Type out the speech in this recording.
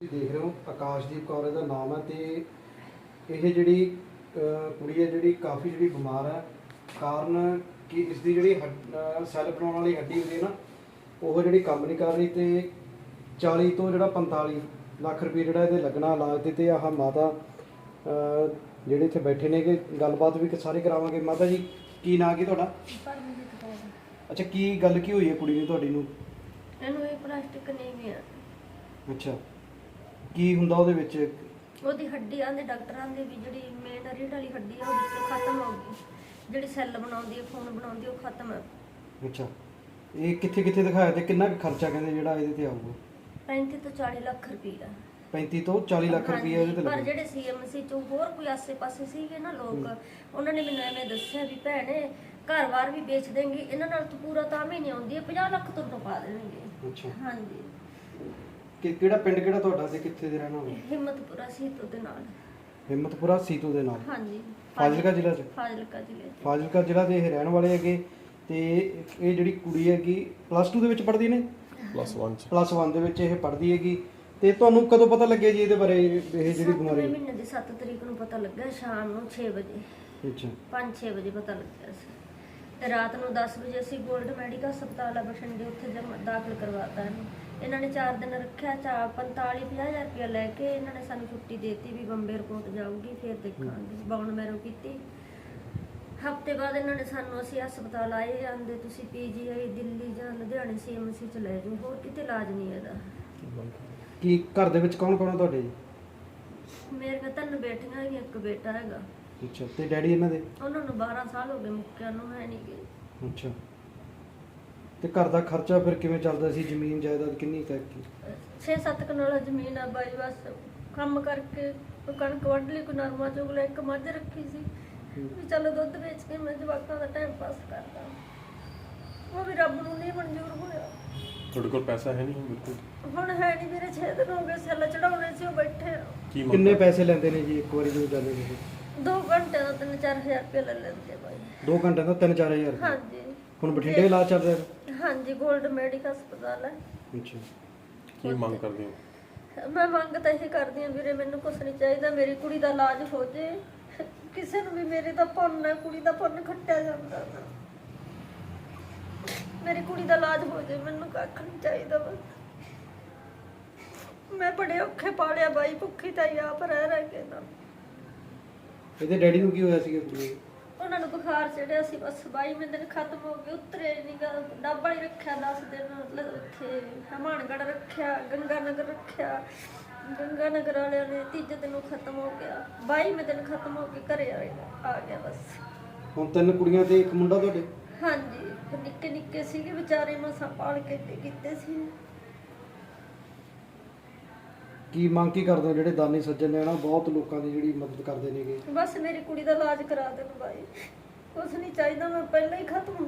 ਤੁਸੀਂ ਦੇਖ ਰਹੇ ਹੋ ਆਕਾਸ਼ਦੀਪ ਕੌਰ ਦਾ ਨਾਮ ਹੈ ਤੇ ਇਹ ਜਿਹੜੀ ਕੁੜੀ ਹੈ ਜਿਹੜੀ ਕਾਫੀ ਜਿਹੜੀ ਬਿਮਾਰ ਹੈ ਕਾਰਨ ਕਿ ਇਸ ਦੀ ਜਿਹੜੀ ਸੈੱਲ ਬਣਾਉਣ ਵਾਲੀ ਹੱਡੀ ਹੁੰਦੀ ਹੈ ਨਾ ਉਹ ਜਿਹੜੀ ਕੰਮ ਨਹੀਂ ਕਰ ਰਹੀ ਤੇ 40 ਤੋਂ ਜਿਹੜਾ 45 ਲੱਖ ਰੁਪਏ ਜਿਹੜਾ ਇਹਦੇ ਲੱਗਣਾ ਇਲਾਜ ਤੇ ਤੇ ਆਹ ਮਾਤਾ ਜਿਹੜੇ ਇੱਥੇ ਬੈਠੇ ਨੇਗੇ ਗੱਲਬਾਤ ਵੀ ਸਾਰੀ ਕਰਾਵਾਂਗੇ। ਮਾਤਾ ਜੀ ਕੀ ਨਾਂ ਕੀ ਤੁਹਾਡਾ? ਅੱਛਾ ਕੀ ਗੱਲ ਕੀ ਹੋਈ ਹੈ ਕੁੜੀ ਨੂੰ ਤੁਹਾਡੀ ਨੂੰ? ਇਹਨੂੰ ਇਹ ਪਲਾਸਟਿਕ ਨਹੀਂ ਗਿਆ ਅੱਛਾ। ਕੀ ਹੁੰਦਾ ਉਹਦੇ ਵਿੱਚ? ਉਹਦੀ ਹੱਡੀ ਆਂਦੇ ਡਾਕਟਰਾਂ ਦੇ ਵੀ ਜਿਹੜੀ ਮੇਨ ਰੀੜ ਵਾਲੀ ਹੱਡੀ ਆ ਉਹ ਵਿੱਚੋਂ ਖਤਮ ਹੋ ਗਈ। ਜਿਹੜੀ ਸੈੱਲ ਬਣਾਉਂਦੀ ਹੈ ਖੂਨ ਬਣਾਉਂਦੀ ਉਹ ਖਤਮ ਹੈ ਅੱਛਾ। ਇਹ ਕਿੱਥੇ ਕਿੱਥੇ ਦਿਖਾਇਆ ਤੇ ਕਿੰਨਾ ਕੁ ਖਰਚਾ ਕਹਿੰਦੇ ਜਿਹੜਾ ਇਹਦੇ ਤੇ ਆਊਗਾ? 35 ਤੋਂ 40 ਲੱਖ ਰੁਪਈਆ। 35 ਤੋਂ 40 ਲੱਖ ਰੁਪਏ ਇਹਦੇ ਤੇ ਪਰ ਜਿਹੜੇ ਸੀਐਮਸੀ ਚੋਂ ਹੋਰ ਕੋਈ ਆਸੇ-ਪਾਸੇ ਸੀਗੇ ਨਾ ਲੋਕ ਉਹਨਾਂ ਨੇ ਮੈਨੂੰ ਐਵੇਂ ਦੱਸਿਆ ਵੀ ਭੈਣੇ ਘਰ-ਬਾਰ ਵੀ ਵੇਚ ਦੇਂਗੀ ਇਹਨਾਂ ਨਾਲ ਤਾਂ ਪੂਰਾ ਤਾਂ ਵੀ ਨਹੀਂ ਆਉਂਦੀ 50 ਲੱਖ ਤੋਂ ਤੋਂ ਪਾ ਦੇਣਗੇ। ਅੱਛਾ। ਹਾਂਜੀ। ਕਿ ਕਿਹੜਾ ਪਿੰਡ ਕਿਹੜਾ ਤੁਹਾਡਾ ਤੇ ਕਿੱਥੇ ਦੇ ਰਹਿਣਾ ਵਾਲੇ? ਹਿੰਮਤਪੁਰਾ ਸੀਤੋ ਦੇ ਨਾਲ। ਹਿੰਮਤਪੁਰਾ ਸੀਤੋ ਦੇ ਨਾਲ? ਹਾਂਜੀ। ਫਾਜ਼ਿਲਕਾ ਜ਼ਿਲ੍ਹਾ 'ਚ? ਫਾਜ਼ਿਲਕਾ ਜ਼ਿਲ੍ਹੇ 'ਚ। ਫਾਜ਼ਿਲਕਾ ਜ਼ਿਲ੍ਹਾ ਦੇ ਇਹ ਰਹਿਣ ਵਾਲੇ ਹੈਗੇ ਤੇ ਇਹ ਜਿਹੜੀ ਕੁੜੀ ਹੈਗੀ ਪਲੱਸ 2 ਦੇ ਵਿੱਚ ਪੜ੍ਹਦੀ ਨੇ? ਪਲੱਸ 1 ਚ। ਪਲੱਸ 1 ਦੇ ਵਿੱਚ ਇਹ ਪੜ੍ਹਦੀ ਹੈਗੀ। ਤੇ ਤੁਹਾਨੂੰ ਕਦੋਂ ਪਤਾ ਲੱਗਿਆ ਜੀ ਇਹਦੇ ਬਾਰੇ ਇਹ ਜਿਹੜੀ ਸੱਤਵੇਂ ਬਿਮਾਰੀ? ਮਹੀਨੇ ਦੀ 7 ਤਰੀਕ ਨੂੰ ਪਤਾ ਲੱਗਾ ਸ਼ਾਮ ਨੂੰ 6 ਵਜੇ। ਅੱਛਾ। 5-6 ਵਜੇ ਪਤਾ ਲੱਗਿਆ ਸੀ। ਤੇ ਰਾਤ ਨੂੰ 10 ਵਜੇ ਅਸੀਂ 골ਡ ਮੈਡੀਕਲ ਹਸਪਤਾਲ ਆ ਬਠਿੰਡੇ ਉੱਥੇ ਜਮ ਦਾਖਲ ਕਰਵਾਤਾ ਇਹਨੂੰ। ਇਹਨਾਂ ਨੇ 4 ਦਿਨ ਰੱਖਿਆ ਚਾ 45 50000 ਰੁਪਇਆ ਲੈ ਕੇ ਇਹਨਾਂ ਨੇ ਸਾਨੂੰ ਛੁੱਟੀ ਦੇਤੀ ਵੀ ਬੰਬੇ ਰਿਪੋਰਟ ਜਾਊਗੀ ਫਿਰ ਦੇਖਾਂਗੇ ਬਾਉਨ ਮੈਰੋ ਕੀਤੀ। ਹਫ਼ਤੇ ਬਾਅਦ ਇਹਨਾਂ ਨੇ ਸਾਨੂੰ ਅਸੀਂ ਹਸਪਤਾਲ ਆਏ ਜਾਂਦੇ ਤੁਸੀਂ ਪੀਜੀਆਈ ਦਿੱਲੀ ਜਾਂ ਲੁਧਿਆਣੇ ਸੀਐਮਸੀ ਚ ਲੈ ਜਾਓ ਹੋਰ ਕਿਤੇ ਇਲਾਜ ਨਹੀਂ ਇਹਦਾ ਕੀ ਘਰ ਦੇ ਵਿੱਚ ਕੌਣ ਕੌਣ ਆ ਤੁਹਾਡੇ ਜੀ? ਮੇਰੇ ਕੋਲ ਤਿੰਨ ਬੇਟੀਆਂ ਹੈਗੀਆਂ ਇੱਕ ਬੇਟਾ ਹੈਗਾ। ਅੱਛਾ ਤੇ ਡੈਡੀ ਇਹਨਾਂ ਦੇ? ਉਹਨਾਂ ਨੂੰ 12 ਸਾਲ ਹੋ ਗਏ ਮੁੱਕਿਆਂ ਨੂੰ ਹੈ ਨਹੀਂ ਗਏ ਅੱਛਾ। ਤੇ ਘਰ ਦਾ ਖਰਚਾ ਫਿਰ ਕਿਵੇਂ ਚੱਲਦਾ ਸੀ? ਜ਼ਮੀਨ ਜਾਇਦਾਦ ਕਿੰਨੀ ਕੁ ਹੈ ਕੀ 6-7 ਕਨਾਲਾ ਜ਼ਮੀਨ ਆ ਬਾਈ ਬਸ ਕੰਮ ਕਰਕੇ ਕੋਈ ਕਣਕ ਵੱਢ ਲਈ ਕੋਈ ਨਰਮਾ ਚੁਗ ਲਿਆ ਇੱਕ ਮੱਝ ਰੱਖੀ ਸੀ। ਵੀ ਚਲੋ ਦੁੱਧ ਵੇਚ ਕੇ ਮੈਂ ਜਵਾਕਾਂ ਦਾ ਟਾਈਮ ਪਾਸ ਕਰਦਾ। ਉਹ ਵੀ ਰੱਬ ਨੂੰ ਨਹੀਂ ਮਨਜ਼ੂਰ ਹੋਇਆ। ਤੁਹਾਡੇ ਕੋਲ ਪੈਸਾ ਹੈ ਨਹੀਂ ਬਿਲਕੁਲ? ਹੁਣ ਹੈ ਨਹੀਂ ਮੇਰੇ 6 ਦਿਨ ਹੋ ਗਏ ਸੈੱਲ ਚੜਾਉਣੇ ਸੀ ਉਹ ਬੈਠੇ ਆ। ਕੀ ਮੰਗ ਕਿੰਨੇ? ਪੈਸੇ ਲੈਂਦੇ ਨੇ ਜੀ ਇੱਕ ਵਾਰੀ ਜਦੋਂ ਜਾਂਦੇ ਨੇ ਇਹ? ਦੋ ਘੰਟੇ ਦਾ 3-4000 ਰੁਪਏ ਲੈ ਲੈਂਦੇ ਬਾਈ। ਦੋ ਘੰਟੇ ਦਾ 3-4000 ਰੁਪਏ ਹਾਂਜੀ। ਹੁਣ ਬਠਿੰਡੇ ਇਲਾਜ ਚੱਲ ਰਿਹਾ? ਹਾਂਜੀ 골ਡ ਮੈਡੀਕਲ ਹਸਪਤਾਲ ਹੈ। ਅੱਛਾ। ਕੀ ਮੰਗ ਕਰਦੇ ਹੋ? ਮੈਂ ਮੰਗ ਤਾਂ ਇਹ ਕਰਦੀ ਹਾਂ ਵੀਰੇ ਮੈਨੂੰ ਕੁਛ ਨਹੀਂ ਚਾਹੀਦਾ ਮੇਰੀ ਕੁੜੀ ਦਾ ਇਲਾਜ ਹੋ ਜੇ। ਕਿਸੇ ਨੂੰ ਵੀ ਮੇਰੇ ਦਾ ਪੁੰਨ ਹੈ ਕੁੜੀ ਦਾ ਪੁੰਨ ਖੱਟਿਆ ਜਾਂਦਾ ਨਾ ਮੇਰੀ ਕੁੜੀ ਦਾ ਇਲਾਜ ਹੋ ਜੇ ਮੈਨੂੰ ਕੱਖ ਨਹੀਂ ਚਾਹੀਦਾ ਬਸ। ਮੈਂ ਬੜੇ ਔਖੇ ਪਾਲਿਆ ਬਾਈ ਭੁੱਖੀ ਤਾਂ ਹੀ ਆਪ ਰਹਿ ਰਹਿ ਕੇ ਨਾ। ਇਹਦੇ ਡੈਡੀ ਨੂੰ ਕੀ ਹੋਇਆ ਨੂੰ? ਉਹਨਾਂ ਨੂੰ ਬੁਖਾਰ ਚੜਿਆ ਸੀ ਬਸ ਬਾਈ ਮੈਂ ਦਿਨ ਖਤਮ ਹੋ ਗਏ ਉਤਰੇ ਨਹੀਂ ਗਾ ਡੱਬਾ ਹੀ ਰੱਖਿਆ 10 ਦਿਨ ਮਤਲਬ ਉੱਥੇ ਹਮਾਨਗੜ ਰੱਖਿਆ ਗੰਗਾ ਨਗਰ ਰੱਖਿਆ ਗੰਗਾ ਨਗਰ ਵਾਲਿਆਂ ਨੇ ਤੀਜੇ ਦਿਨ ਉਹ ਖਤਮ ਹੋ ਗਿਆ ਬਾਈ ਮੈਂ ਦਿਨ ਖਤਮ ਹੋ ਕੇ ਘਰੇ ਆ ਗਿਆ ਆ ਗਿਆ ਬਸ। ਹੁਣ ਤਿੰਨ ਕੁੜੀਆਂ ਤੇ ਇੱਕ ਮੁੰਡਾ ਤੁਹਾਡੇ? ਹਾਂਜੀ ਨਿੱਕੇ ਨਿੱਕੇ ਸੀਗੇ ਵਿਚਾਰੇ ਮਸਾਂ ਪਾਲ ਕੇ ਕੀਤੇ ਸੀ। ਕੀ ਮੰਗ ਕੀ ਕਰਦੇ ਹੋ? ਜਿਹੜੇ ਦਾਨੀ ਸੱਜਣ ਨੇ ਨਾ ਬਹੁਤ ਲੋਕਾਂ ਦੀ ਜਿਹੜੀ ਮਦਦ ਕਰਦੇ ਨੇਗੇ। ਬਸ ਮੇਰੀ ਕੁੜੀ ਦਾ ਇਲਾਜ ਕਰਾ ਦੇਣ ਬਾਈ। ਕੁਛ ਨਹੀਂ ਚਾਹੀਦਾ, ਮੈਂ ਪਹਿਲਾਂ ਹੀ ਖਤਮ